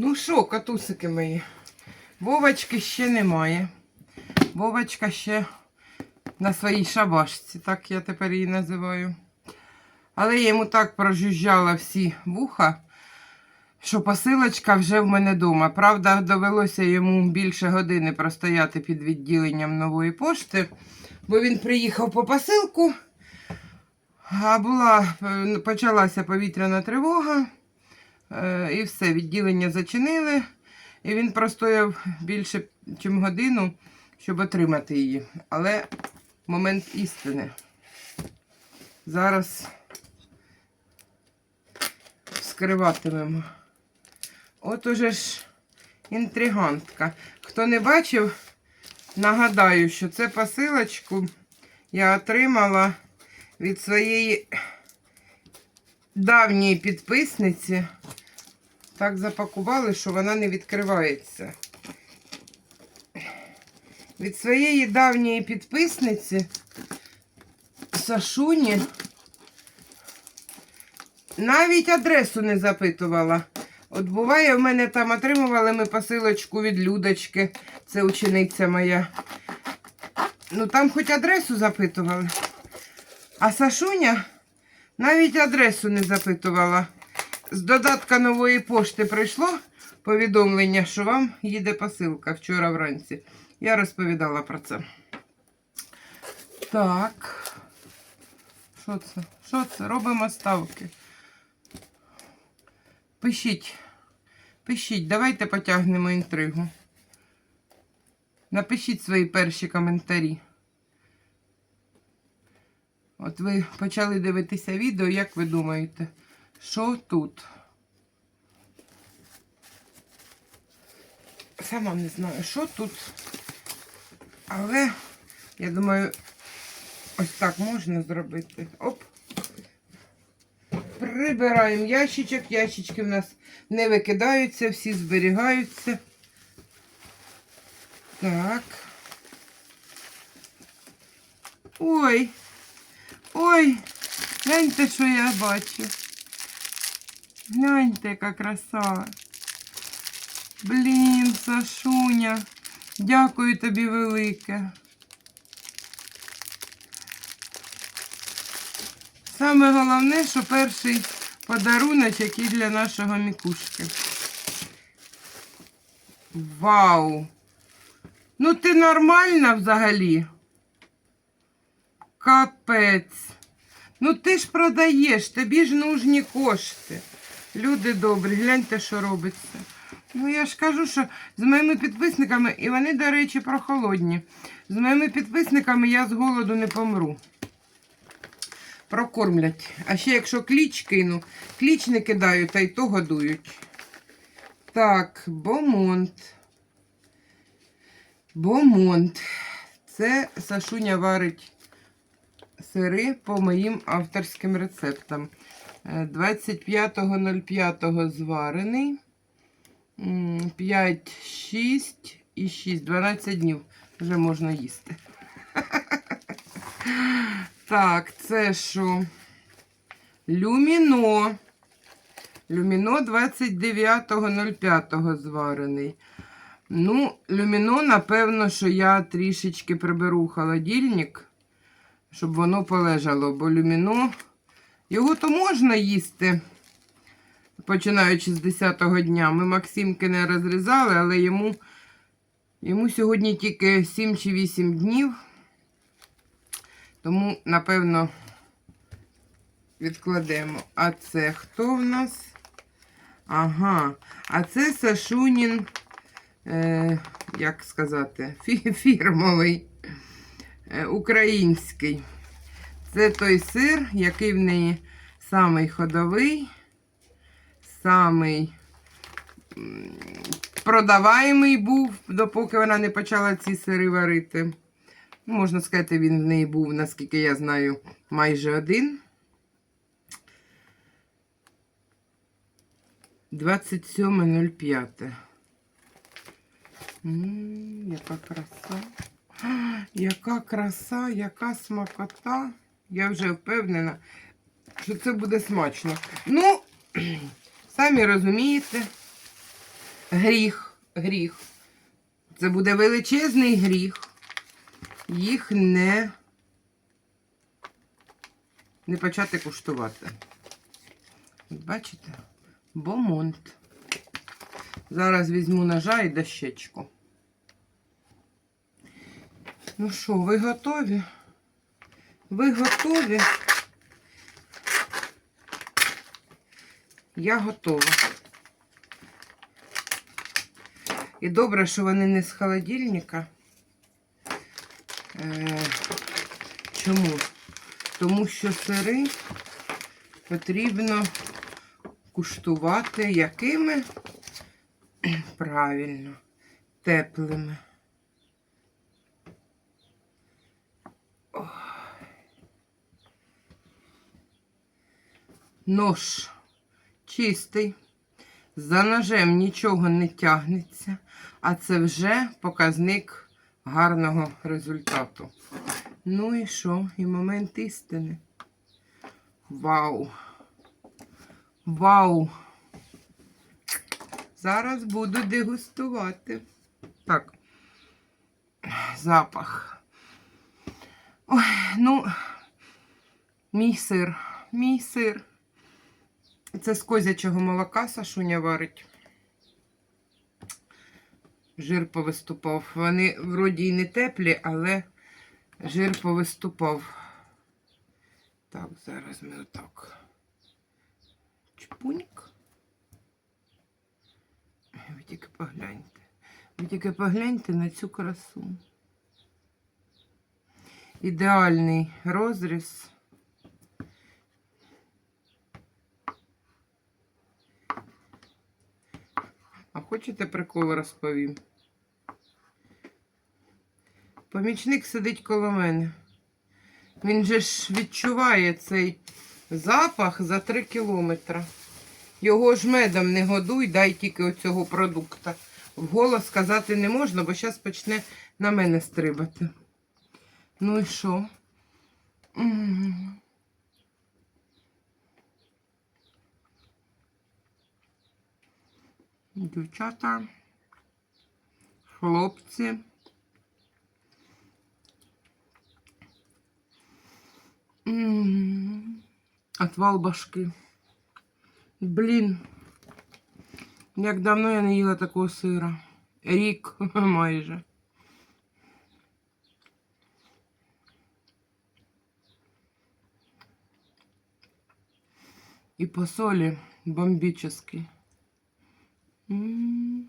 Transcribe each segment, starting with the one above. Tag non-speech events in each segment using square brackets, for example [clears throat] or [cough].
Ну що, катусики мої? Вовочки ще немає. Вовочка ще на своїй шабашці, так я тепер її називаю. Але я йому так прожужжала всі вуха, що посилочка вже в мене вдома. Правда, довелося йому більше години простояти під відділенням нової пошти, бо він приїхав по посилку, а була, почалася повітряна тривога. Е, І все, відділення зачинили. І він простояв більше, ніж годину, щоб отримати її. Але момент істини. Зараз вскриватимемо. От уже ж інтригантка. Хто не бачив, нагадаю, що це посилочку я отримала від своєї давньої підписниці. Так запакували, що вона не відкривається. Від своєї давньої підписниці Сашуні навіть адресу не запитувала. От буває, в мене там отримували ми посилочку від Людочки, це учениця моя. Ну там хоч адресу запитували. А Сашуня навіть адресу не запитувала. З додатка нової пошти прийшло повідомлення, що вам їде посилка вчора вранці. Я розповідала про це. Так. Що це? Що це? Робимо ставки. Пишіть. Пишіть, давайте потягнемо інтригу. Напишіть свої перші коментарі. От ви почали дивитися відео, як ви думаєте, що тут? Сама не знаю, що тут. Але я думаю, ось так можна зробити. Оп. Прибираємо ящичок. Ящички в нас не викидаються, всі зберігаються. Так. Ой. Ой, гляньте, що я бачу. Гляньте, яка краса. Блін, Сашуня, дякую тобі велике. Саме головне, що перший подарунок, який для нашого мікушки. Вау! Ну ти нормальна взагалі? Капець. Ну ти ж продаєш, тобі ж нужні кошти. Люди добрі, гляньте, що робиться. Ну я ж кажу, що з моїми підписниками, і вони, до речі, прохолодні. З моїми підписниками я з голоду не помру. Прокормлять. А ще якщо кліч кину, кліч не кидаю, та й то годують. Так, бомонт. Бомонт. Це Сашуня варить сири по моїм авторським рецептам. Е, 25.05 зварений. 5, 6 і 6, 12 днів вже можна їсти. [laughs] Так, це що? Люміно. Люміно 29.05 зварений. Ну, люміно, напевно, що я трішечки приберу холодильник, щоб воно полежало, бо люміно, його то можна їсти, починаючи з 10-го дня. Ми Максимки не розрізали, але йому, йому сьогодні тільки 7 чи 8 днів. Тому, напевно, відкладемо. А це хто в нас? Ага, а це Сашунін е, як сказати, фі- фірмовий, е, український. Це той сир, який в неї самий ходовий, самий продаваємий був, допоки вона не почала ці сири варити. Ну, Можна сказати, він в неї був, наскільки я знаю, майже один. 27.05. Яка краса. [gasps] Яка краса, яка смакота. Я вже впевнена, що це буде смачно. Ну, [clears throat] самі розумієте, гріх, гріх. Це буде величезний гріх. Їх не, не почати куштувати. Бачите? Бомонт. Зараз візьму ножа і дощечку. Ну що, ви готові? Ви готові? Я готова. І добре, що вони не з холодильника. Е, чому? Тому що сири потрібно куштувати якими? Правильно, теплими. Ох. Нож чистий. За ножем нічого не тягнеться, а це вже показник гарного результату. Ну і що? І момент істини. Вау! Вау! Зараз буду дегустувати. Так, запах. Ой, ну, мій сир, мій сир. Це з козячого молока Сашуня варить. Жир повиступав. Вони вроді і не теплі, але жир повиступав. Так, зараз ми отак. Чпуньк. Ви тільки погляньте. Ви тільки погляньте на цю красу. Ідеальний розріз. А хочете прикол розповім? Помічник сидить коло мене. Він же ж відчуває цей запах за 3 кілометри. Його ж медом не годуй, дай тільки оцього продукта. Вголос сказати не можна, бо зараз почне на мене стрибати. Ну і що? Дівчата, хлопці. М, Отвал башки. Блін. Як давно я не їла такого сира. Рік [laughs] майже. І по солі бомбічний. Знаєте,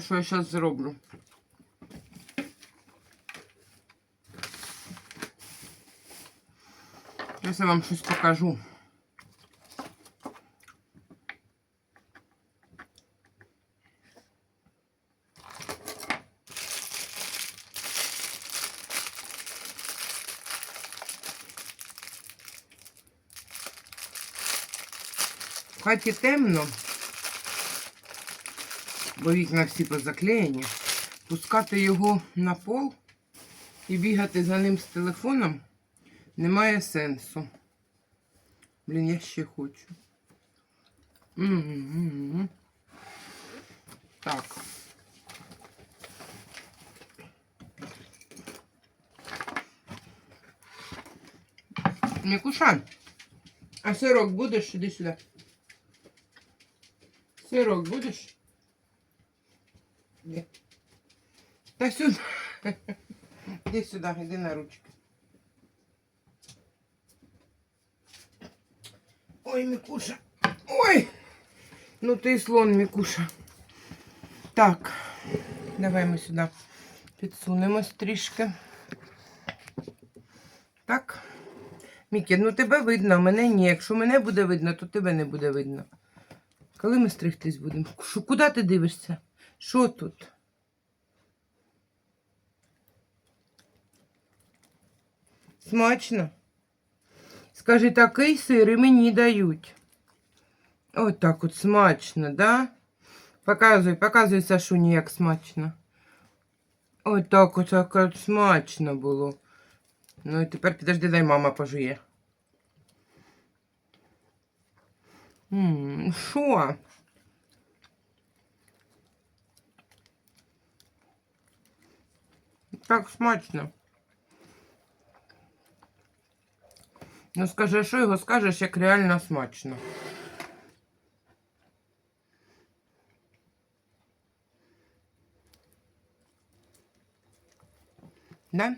що я зараз зроблю? Зараз я вам щось покажу. Хаті темно, бо вікна всі позаклеєні. Пускати його на пол і бігати за ним з телефоном немає сенсу. Блін, я ще хочу. М-м-м. Так. Мікуша, а сирок будеш? Іди сюди. Сирок будеш? Іди. Та сюди. [laughs] Іди сюди, іди на ручки. Ой, Мікуша. Ой! Ну ти слон, Мікуша. Так, давай ми сюди підсунемось трішки. Так. Мікі, ну тебе видно, мене ні. Якщо мене буде видно, то тебе не буде видно. Коли ми стригтись будемо? Шо, куди ти дивишся? Що тут? Смачно? Скажи, такий сир і мені дають. Ось так от смачно, да? Показуй, показуй Сашуні, як смачно. Ось так от, так от смачно було. Ну і тепер підожди, дай мама пожує. М, Що? Так смачно. Ну скажи, що його скажеш, як реально смачно. Да?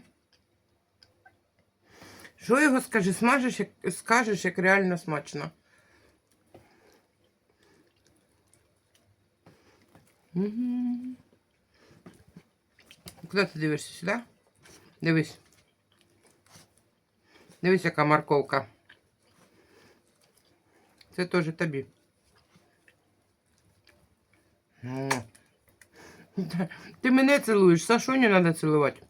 Що його скажи, смажеш, як скажеш, як реально смачно. Мгм. Куди ти дивишся сюди? Дивись. Дивись, яка морковка. Це теж тобі. М. Та- Ти мене цілуєш, Сашуню треба цілувати.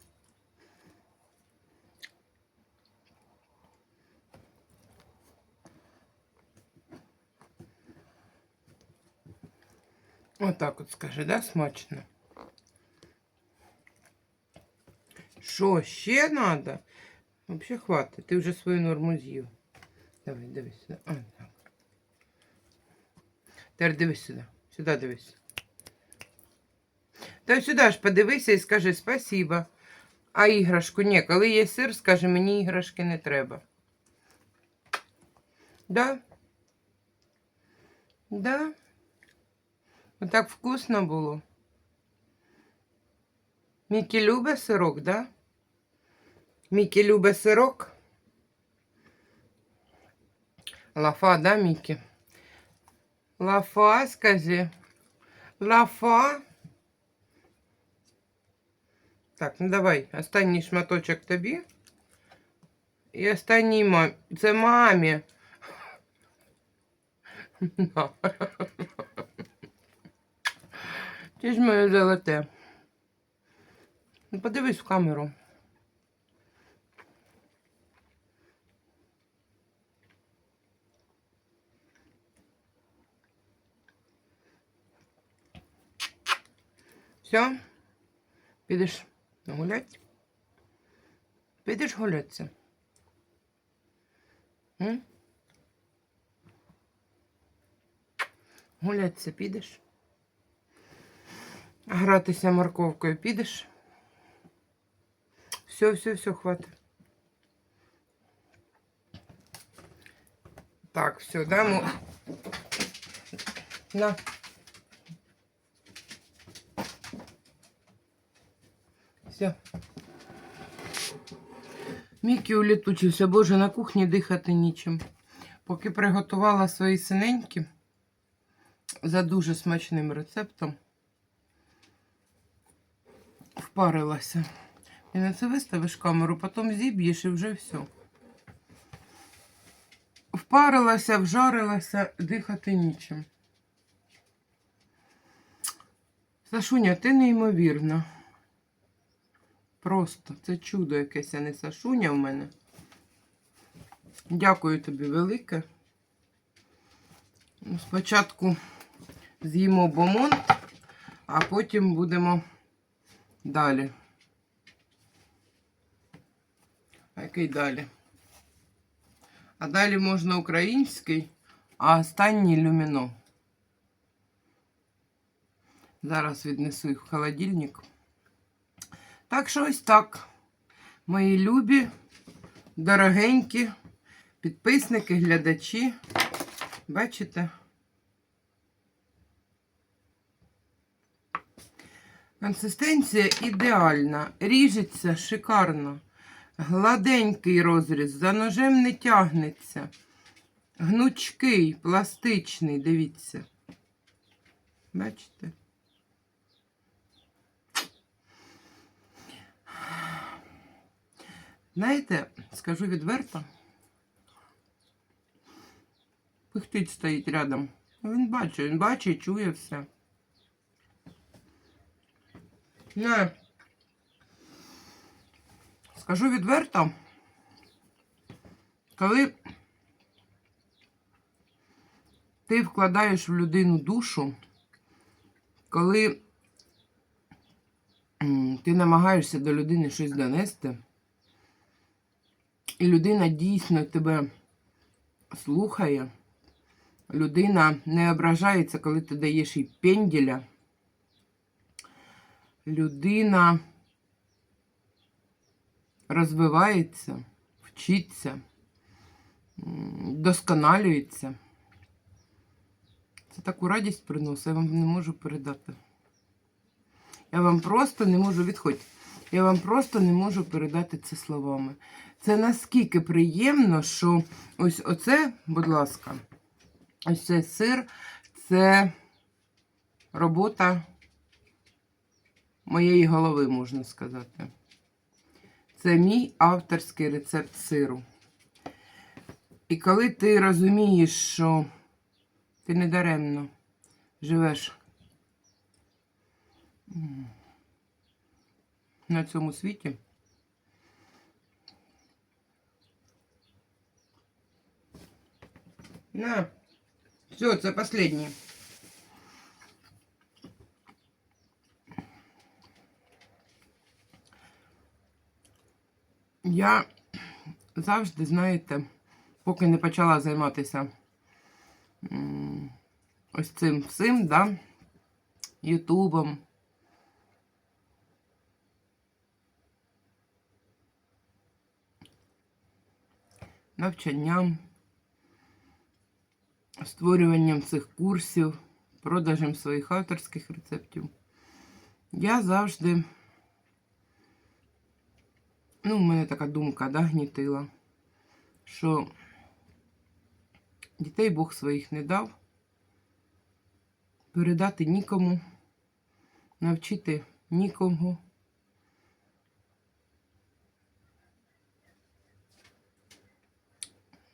Отак от скажи, да, смачно? Що, ще треба? Взагалі хватить, ти вже свою норму з'їв. Давай, дивись сюди. А, так. Тепер дивись сюди. Сюди дивись. Та сюди ж подивися і скажи спасибо. А іграшку ні, коли є сир, скажи, мені іграшки не треба. Да? Да? Отак вкусно було. Мікі любить сирок, да? Мікі любить сирок. Лафа, да, Мікі? Лафа, скажи. Лафа. Так, ну давай, останній шматочок тобі. І останній мамі. Це мамі. [laughs] Ти ж моє золоте. Ну, подивись в камеру. Все? Підеш гулять? Підеш гулятися? Гулятися підеш? Гратися морковкою підеш? Все, все, все, хватить. Так, все, дамо. На. Все. Мікі улітучився, боже, на кухні дихати нічим. Поки приготувала свої синенькі за дуже смачним рецептом, впарилася. І на це виставиш камеру, потім зіб'єш і вже все. Впарилася, вжарилася, дихати нічим. Сашуня, ти неймовірна. Просто це чудо якесь, а не Сашуня в мене. Дякую тобі велике. Спочатку з'їмо бомон, а потім будемо далі. А який далі? А далі можна український, а останній люміно. Зараз віднесу їх в холодильник. Так що ось так. Мої любі, дорогенькі підписники, глядачі. Бачите? Консистенція ідеальна, ріжеться шикарно. Гладенький розріз, за ножем не тягнеться. Гнучкий, пластичний, дивіться. Бачите? Знаєте, скажу відверто. Пихтить стоїть рядом. Він бачить, він бачить, чує все. Не. Скажу відверто, коли ти вкладаєш в людину душу, коли ти намагаєшся до людини щось донести, і людина дійсно тебе слухає, людина не ображається, коли ти даєш їй пенділя. Людина розвивається, вчиться, досконалюється. Це таку радість приносить, я вам не можу передати. Я вам просто не можу відходь. Я вам просто не можу передати це словами. Це наскільки приємно, що ось оце, будь ласка, ось цей сир це робота моєї голови, можна сказати. Це мій авторський рецепт сиру. І коли ти розумієш, що ти недаремно живеш на цьому світі, на, все, це останнє. Я завжди, знаєте, поки не почала займатися ось цим всім, да, Ютубом. Навчанням, створюванням цих курсів, продажем своїх авторських рецептів. Я завжди Ну, в мене така думка, да, гнітила, що дітей Бог своїх не дав, передати нікому, навчити нікому.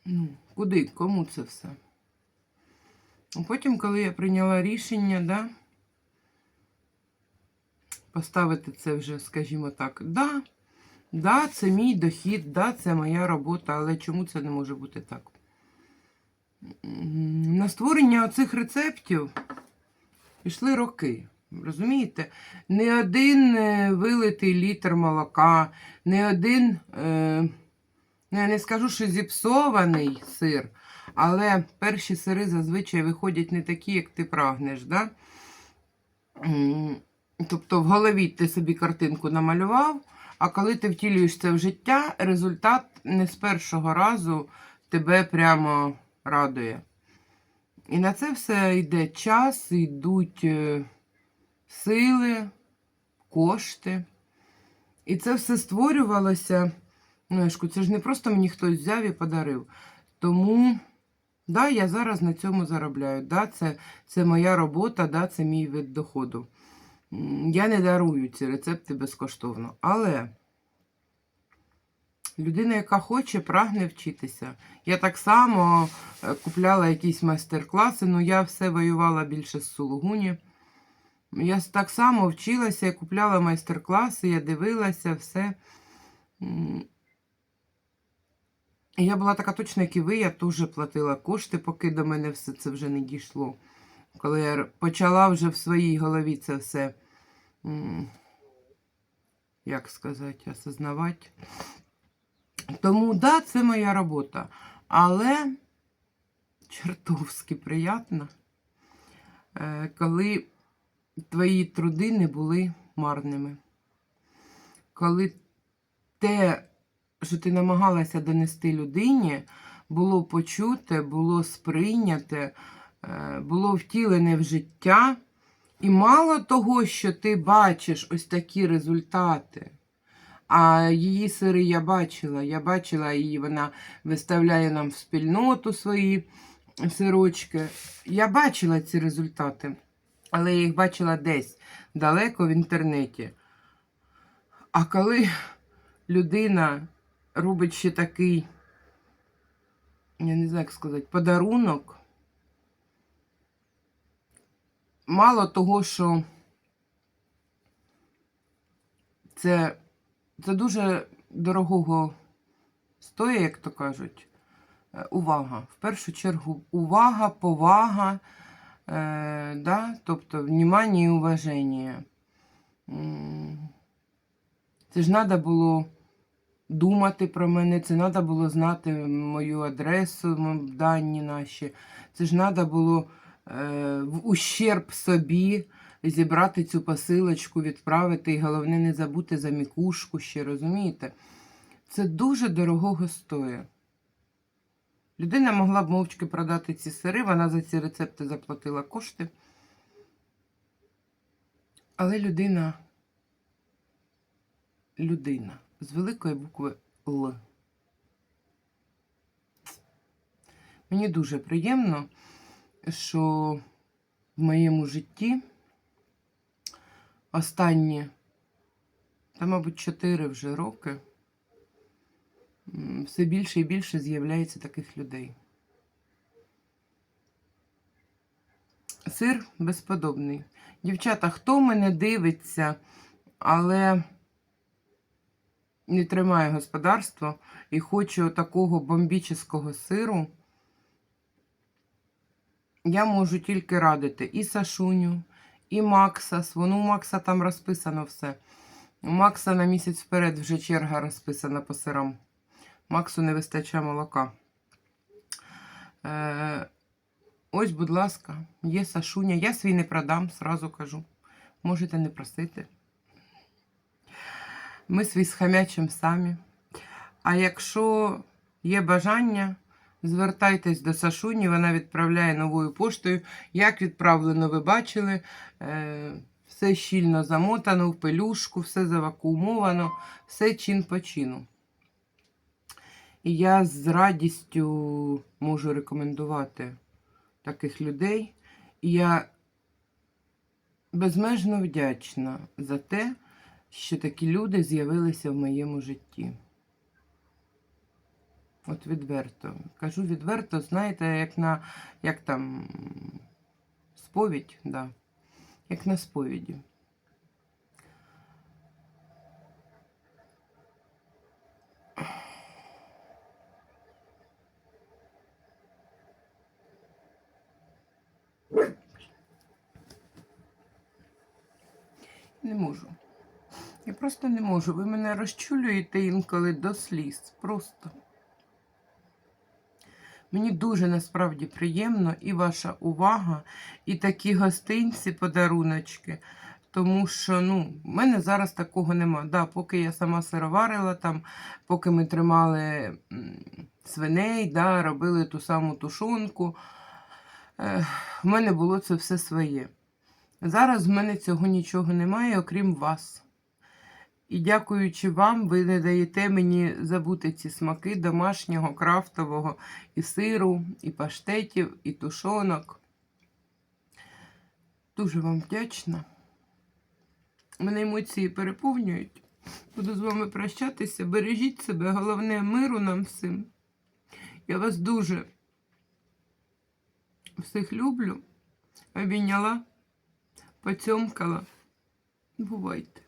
Ну, куди, кому це все? Потім, коли я прийняла рішення, да, поставити це вже, скажімо так, да, Да, це мій дохід, да, це моя робота, але чому це не може бути так? На створення оцих рецептів пішли роки. Розумієте? Не один е, вилитий літр молока, не один, е, ну, я не скажу, що зіпсований сир, але перші сири зазвичай виходять не такі, як ти прагнеш. Да? Тобто в голові ти собі картинку намалював. А коли ти втілюєш це в життя, результат не з першого разу тебе прямо радує. І на це все йде час, йдуть е, сили, кошти. І це все створювалося. Ну, це ж не просто мені хтось взяв і подарив. Тому, да, я зараз на цьому заробляю. Да, це, це моя робота, да, це мій вид доходу. Я не дарую ці рецепти безкоштовно. Але людина, яка хоче, прагне вчитися. Я так само е, купляла якісь майстер-класи, ну я все воювала більше з Сулугуні. Я так само вчилася, я купляла майстер-класи, я дивилася все. Я була така точна, як і ви, я теж платила кошти, поки до мене все це вже не дійшло. Коли я почала вже в своїй голові це все, як сказати, осознавати. Тому, да, це моя робота. Але чертовськи приємно, е, коли твої труди не були марними. Коли те, що ти намагалася донести людині, було почуте, було сприйняте, е, було втілене в життя. І мало того, що ти бачиш ось такі результати. А її сири я бачила. Я бачила її, вона виставляє нам в спільноту свої сирочки. Я бачила ці результати, але я їх бачила десь далеко в інтернеті. А коли людина робить ще такий, я не знаю, як сказати, подарунок, мало того, що це, це дуже дорогого стоїть, як то кажуть. Е, Увага. В першу чергу увага, повага, е, да? тобто внимання і уваження. Це ж треба було думати про мене, це треба було знати мою адресу, дані наші. Це ж треба було в ущерб собі зібрати цю посилочку, відправити і головне не забути за мікушку ще, розумієте? Це дуже дорогого стоїть. Людина могла б мовчки продати ці сири, вона за ці рецепти заплатила кошти. Але людина, людина з великої букви Л. Мені дуже приємно, що в моєму житті останні, та, мабуть, 4 вже роки все більше і більше з'являється таких людей. Сир безподобний. Дівчата, хто мене дивиться, але не тримає господарство і хоче такого бомбічного сиру, я можу тільки радити і Сашуню, і Максас. Воно у Макса там розписано все. У Макса на місяць вперед вже черга розписана по сирам. Максу не вистачає молока. Е, ось, будь ласка, є Сашуня. Я свій не продам, сразу кажу. Можете не просити. Ми свій схамячим самі. А якщо є бажання, звертайтесь до Сашуні, вона відправляє новою поштою. Як відправлено, ви бачили. Е, все щільно замотано в пелюшку, все завакуумовано, все чин по чину. І я з радістю можу рекомендувати таких людей. І я безмежно вдячна за те, що такі люди з'явилися в моєму житті. От відверто. Кажу відверто, знаєте, як на як там сповідь, да. як на сповіді. Не можу. Я просто не можу. Ви мене розчулюєте інколи до сліз. Просто. Мені дуже насправді приємно і ваша увага, і такі гостинці, подаруночки. Тому що ну, в мене зараз такого нема. Да, поки я сама сироварила, там, поки ми тримали свиней, да, робили ту саму тушонку, в мене було це все своє. Зараз в мене цього нічого немає, окрім вас. І дякуючи вам, ви не даєте мені забути ці смаки домашнього, крафтового і сиру, і паштетів, і тушонок. Дуже вам вдячна. Мене емоції переповнюють. Буду з вами прощатися. Бережіть себе, головне миру нам всім. Я вас дуже всіх люблю. Обійняла, поцьомкала. Бувайте.